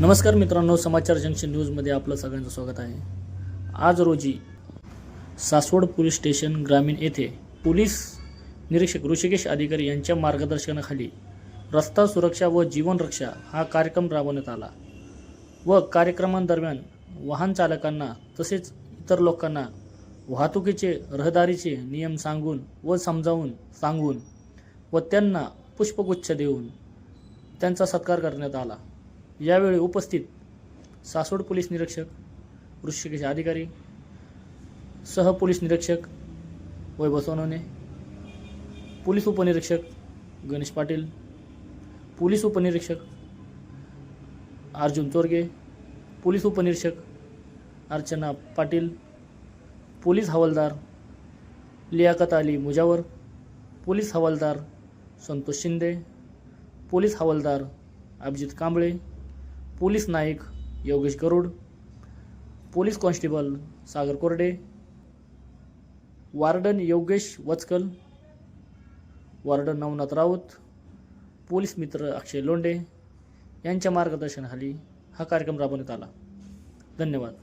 नमस्कार मित्रांनो समाचार जंक्शन न्यूजमध्ये आपलं सगळ्यांचं स्वागत आहे. आज रोजी सासवड पोलीस स्टेशन ग्रामीण येथे पोलीस निरीक्षक ऋषिकेश अधिकारी यांच्या मार्गदर्शनाखाली रस्ता सुरक्षा व जीवनरक्षा हा कार्यक्रम राबवण्यात आला व कार्यक्रमांदरम्यान वाहन चालकांना तसेच इतर लोकांना वाहतुकीचे रहदारीचे नियम सांगून व समजावून सांगून व त्यांना पुष्पगुच्छ देऊन त्यांचा सत्कार करण्यात आला. यावेळी उपस्थित सासवड पोलीस निरीक्षक ऋषिकेश अधिकारी सह पोलीस निरीक्षक वैभव सोनवणे पोलीस उपनिरीक्षक गणेश पाटील पोलीस उपनिरीक्षक अर्जुन चोरगे पोलीस उपनिरीक्षक अर्चना पाटील पोलीस हवालदार लियाकत अली मुजावर पोलीस हवालदार संतोष शिंदे पोलीस हवालदार Abhijit Kamble police Naik Yogesh Garud police constable Sagar Korde warden Yogesh Vachkal warden Navnath Raut police मित्र अक्षय लोंडे यांच्या मार्गदर्शनाखाली हा कार्यक्रम राबवण्यात आला. धन्यवाद.